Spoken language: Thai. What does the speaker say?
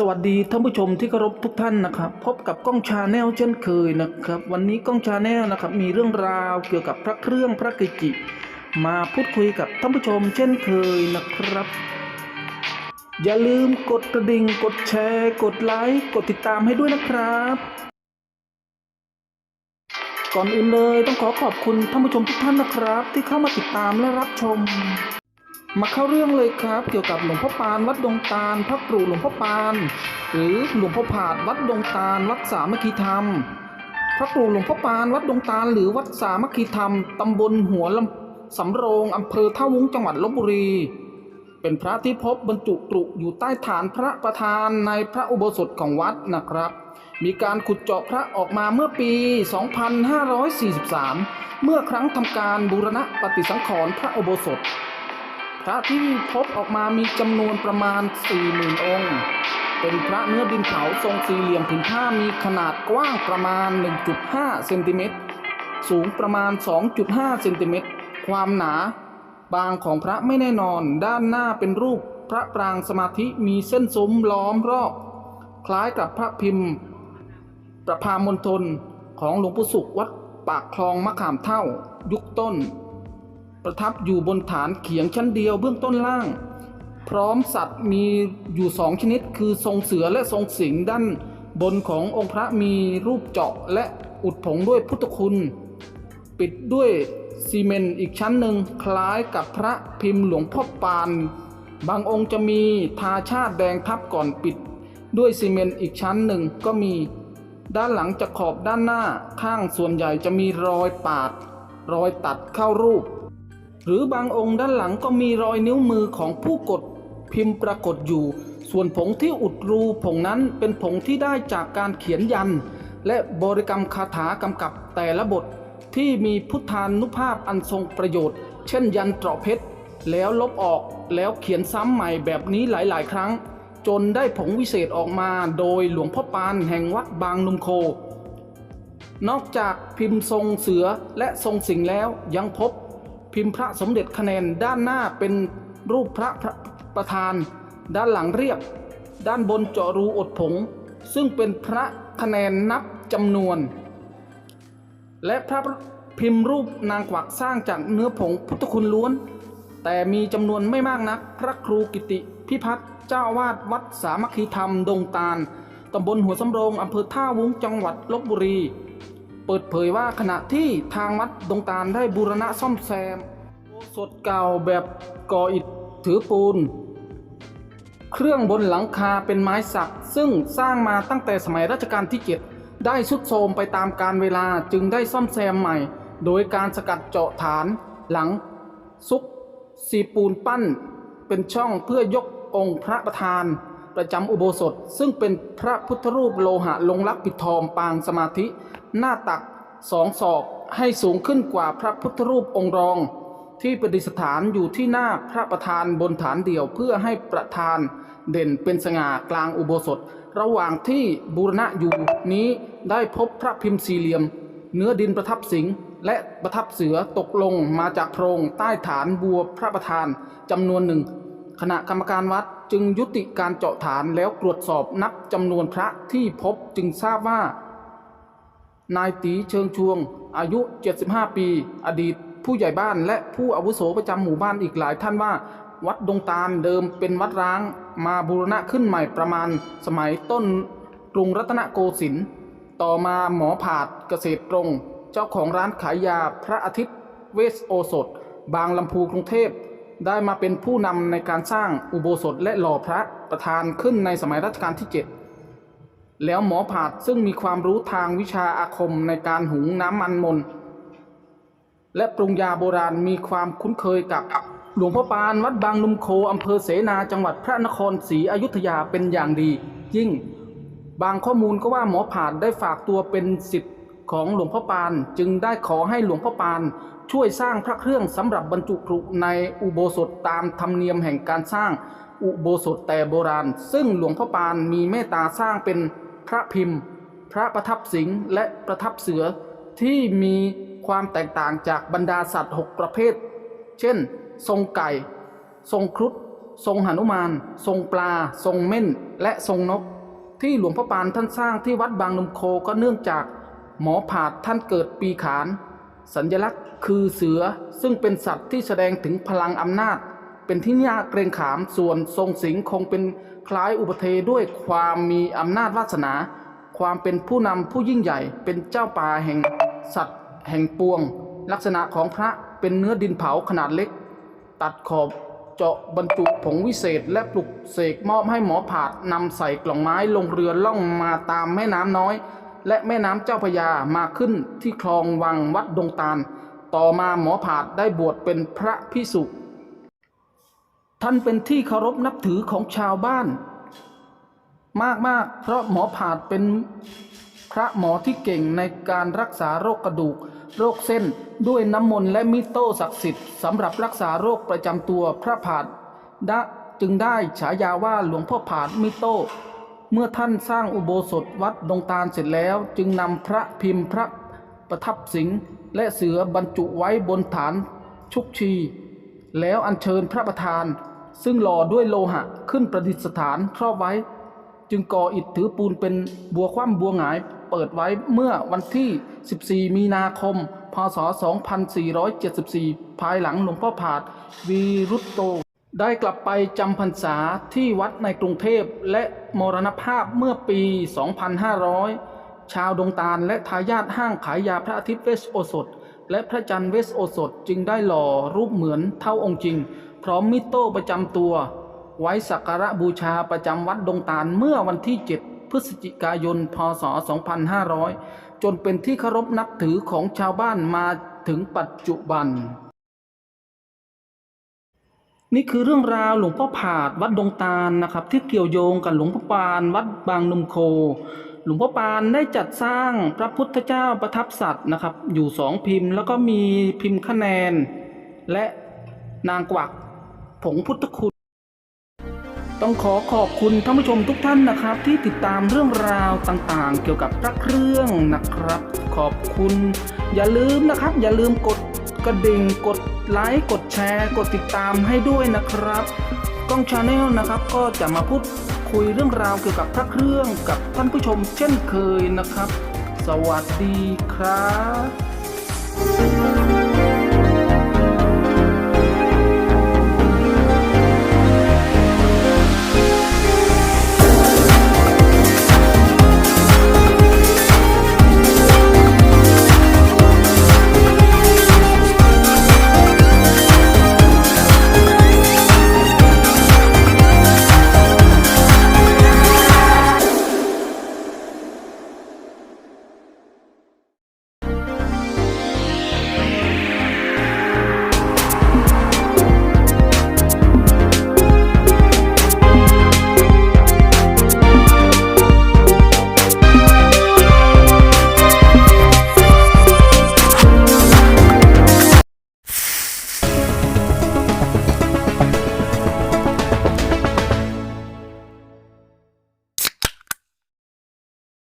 สวัสดีท่านผู้ชมที่เคารพทุกท่านนะครับ พบกับก้องชาแนลเช่นเคยนะครับ วันนี้ก้องชาแนลนะครับมีเรื่องราวเกี่ยวกับพระเครื่องพระกิจิ มาพูดคุยกับท่านผู้ชมเช่นเคยนะครับ อย่าลืมกดกระดิ่งกดแชร์ กดไลค์กดติดตามให้ด้วยนะครับ ก่อนอื่นเลยต้องขอขอบคุณท่านผู้ชมทุกท่านนะครับ ที่เข้ามาติดตามและรับชม มาเข้าเรื่องเลยครับ เกี่ยวกับหลวงพ่อปานวัดดงตาลพระครูหลวงพ่อปาน หรือหลวงพ่อผาดวัดดงตาลวัดสามัคคีธรรม พระครูหลวงพ่อปานวัดดงตาลหรือวัดสามัคคีธรรมตำบลหัวลำสำโรงอำเภอท่าวุ้งจังหวัดลบบุรี เป็นพระที่พบบรรจุกรุอยู่ใต้ฐานพระประธานในพระอุโบสถของวัดนะครับ มีการขุดเจาะพระออกมาเมื่อปี 2543 เมื่อครั้งทำการบูรณะปฏิสังขรณ์พระอุโบสถ ระที่พบออกมามีจำนวนประมาณ 40,000 องค์ เป็นพระเนื้อดินเผาทรงสี่เหลี่ยมผืนผ้ามีขนาดกว้างประมาณ 1.5 เซนติเมตร สูงประมาณ 2.5 เซนติเมตร ความหนา บางของพระไม่แน่นอน ด้านหน้าเป็นรูปพระปรางสมาธิมีเส้นซุ้มล้อมรอบ คล้ายกับพระพิมพ์ ประพามณฑลของหลวงปู่สุขวัดปากคลองมะขามเท่า ยุคต้น ประทับอยู่บนฐานเขียงชั้นเดียวเบื้องต้นล่าง พร้อมสัตว์มีอยู่สองชนิด คือทรงเสือและทรงสิงห์ด้านบนขององค์พระมีรูปเจาะและอุดผงด้วยพุทธคุณ ปิดด้วยซีเมนต์อีกชั้นหนึ่งคล้ายกับพระพิมพ์หลวงพ่อปาน บางองค์จะมีทาชาติแดงทับก่อนปิด ด้วยซีเมนต์อีกชั้นหนึ่งก็มี ด้านหลังจากขอบด้านหน้าข้างส่วนใหญ่จะมีรอยปาด รอยตัดเข้ารูป หรือบางองค์ด้านหลังก็มีรอยนิ้วมือของผู้กดพิมพ์ปรากฏอยู่ ส่วนผงที่อุดรูผงนั้นเป็นผงที่ได้จากการเขียนยัน และบริกรรมคาถากำกับแต่ละบทที่มีพุทธานุภาพอันทรงประโยชน์ เช่นยันเตราะเพชร แล้วลบออกแล้วเขียนซ้ำใหม่แบบนี้หลาย ๆ ครั้ง จนได้ผงวิเศษออกมาโดยหลวงพ่อปานแห่งวัดบางนุมโคนอกจากพิมพ์ทรงเสือและทรงสิงแล้วยังพบ พิมพ์พระสมเด็จคะแนนด้านหน้าเป็นรูปพระประธาน ด้านหลังเรียบ ด้านบนเจาะรูอดผง ซึ่งเป็นพระคะแนนนับจำนวน และพระพิมพ์รูปนางกวักสร้างจากเนื้อผงพุทธคุณล้วน แต่มีจำนวนไม่มากนัก พระครูกิติพิพัฒน์เจ้าอาวาดวัดสามัคคีธรรมดงตาลตำบลหัวสำโรงอำเภอท่าวุ้งจังหวัดลบบุรี เปิดเผยว่าขณะที่ทางวัดดงตาลได้บูรณะซ่อมแซมโบสถเก่าแบบก่ออิฐถือปูน เครื่องบนหลังคาเป็นไม้สัก ซึ่งสร้างมาตั้งแต่สมัยรัชกาลที่7ได้สุดโทรมไปตามกาลเวลาจึงได้ซ่อมแซมใหม่ โดยการสกัดเจาะฐานหลังซุกซีปูนปั้น เป็นช่องเพื่อยกองค์พระประธาน ประจำอุโบสถ ซึ่งเป็นพระพุทธรูปโลหะลงลักปิดทองปางสมาธิ หน้าตักสองศอกให้สูงขึ้นกว่าพระพุทธรูปองค์รอง ที่ประดิษฐานอยู่ที่หน้าพระประธานบนฐานเดี่ยวเพื่อให้ประธานเด่นเป็นสง่ากลางอุโบสถ ระหว่างที่บูรณะอยู่นี้ได้พบพระพิมพ์สี่เหลี่ยม เนื้อดินประทับสิงห์และประทับเสือตกลงมาจากโพรงใต้ฐานบัวพระประธานจำนวนหนึ่ง คณะกรรมการวัดจึงยุติการเจาะฐานแล้วตรวจสอบนับจำนวนพระที่พบจึงทราบว่า นายตีเชิงชวง อายุ 75 ปี อดีต ผู้ใหญ่บ้านและผู้อาวุโสประจำหมู่บ้านอีกหลายท่านว่า วัดดงตาลเดิมเป็นวัดร้าง มาบูรณะขึ้นใหม่ประมาณ สมัยต้นกรุงรัตนโกสินทร์ต่อมาหมอผาดเกษตรตรง เจ้าของร้านขายยาพระอาทิตย์ เวสโอสถ บางลำพูกรุงเทพได้มาเป็นผู้นำในการสร้างอุโบสถและหล่อพระประธานขึ้นในสมัยรัชกาลที่ 7 แล้วหมอผาดซึ่งมีความรู้ทางวิชาอาคมในการหุงน้ำมันมนต์และปรุงยาโบราณมีความคุ้นเคยกับ หลวงพ่อปานวัดบางนุมโคอำเภอเสนาจังหวัดพระนครศรีอยุธยาเป็นอย่างดี ยิ่ง บางข้อมูลก็ว่าหมอผาดได้ฝากตัวเป็นสิทธิ์ของหลวงพ่อปานจึงได้ขอให้หลวงพ่อปานช่วยสร้างพระเครื่องสำหรับบรรจุกรุในอุโบสถตามธรรมเนียมแห่งการสร้างอุโบสถแต่โบราณ ซึ่งหลวงพ่อปานมีเมตตาสร้างเป็น พระพิมพ์ พระประทับสิงห์และประทับเสือที่มีความแตกต่างจากบรรดาสัตว์หกประเภท เช่น ทรงไก่ ทรงครุฑทรงหนุมาน ทรงปลา ทรงเม่น และทรงนก ที่หลวงพ่อปานท่านสร้างที่วัดบางนมโคก็เนื่องจาก หมอผาดท่านเกิดปีขาน สัญลักษณ์คือเสือซึ่งเป็นสัตว์ที่แสดงถึงพลังอำนาจ เป็นที่น่าเกรงขามส่วนทรงสิงห์คงเป็น คล้ายอุปเทด้วยความมีอำนาจวาสนา ความเป็นผู้นำผู้ยิ่งใหญ่ เป็นเจ้าป่าแห่งสัตว์ แห่งปวง ลักษณะของพระเป็นเนื้อดินเผาขนาดเล็ก ตัดขอบเจาะบรรจุผงวิเศษและปลุกเสกมอบให้หมอผาดนำใส่กล่องไม้ลงเรือล่องมาตามแม่น้ำน้อย และแม่น้ำเจ้าพยามาขึ้นที่คลองวังวัดดงตาล ต่อมาหมอผาดได้บวชเป็นพระพิสุ ท่านเป็นที่เคารพนับถือของชาวบ้าน มากๆเพราะหมอผาดเป็นพระหมอที่เก่งในการรักษาโรคกระดูก โรคเส้นด้วยน้ำมนต์และมิโต้ศักดิ์สิทธิ์สำหรับรักษาโรคประจำตัวพระผาดดะจึงได้ฉายาว่าหลวงพ่อผาดมิโต้เมื่อท่านสร้างอุโบสถวัดดงตาลเสร็จแล้ว จึงนำพระพิมพ์พระประทับสิงห์และเสือบรรจุไว้บนฐานชุกชี แล้วอัญเชิญพระประธาน ซึ่งหล่อด้วยโลหะขึ้นประดิษฐานครอบไว้ จึงก่ออิฐถือปูนเป็นบัวคว่ำบัวหงาย เปิดไว้เมื่อวันที่ 14 มีนาคม พศ 2474 ภายหลังหลวงพ่อผาดวีรุตโต ได้กลับไปจำพรรษาที่วัดในกรุงเทพและมรณภาพเมื่อปี 2500 ชาวดงตาลและทายาทห้างขายยาพระอาทิตย์เวสโอสถ และพระจันทร์เวสโอสถจึงได้หล่อรูปเหมือนเท่าองค์จริง พร้อมมิโต้ประจำตัว ไว้สักการะบูชาประจำวัดดงตาลเมื่อวันที่ 7 พฤศจิกายน พศ 2500 จนเป็นที่เคารพนับถือของชาวบ้านมาถึงปัจจุบัน นี่คือเรื่องราวหลวงพ่อผาดวัดดงตาลนะครับ ที่เกี่ยวโยงกับหลวงพ่อปานวัดบางนมโคหลวงพ่อปานได้จัดสร้างพระพุทธเจ้าประทับสัตว์นะครับ อยู่สองพิมพ์ แล้วก็มีพิมพ์คะแนน และนางกวัก ผงพุทธคุณ ต้องขอขอบคุณท่านผู้ชมทุกท่านนะครับ ที่ติดตามเรื่องราวต่างๆ เกี่ยวกับพระเครื่องนะครับ ขอบคุณ อย่าลืมนะครับ อย่าลืมกดกระดิ่งกดไลค์กดแชร์ กดติดตามให้ด้วยนะครับกล้องชาแนลนะครับก็จะมาพูดคุยเรื่องราวเกี่ยวกับพระเครื่องกับท่านผู้ชมเช่นเคยนะครับ สวัสดีครับ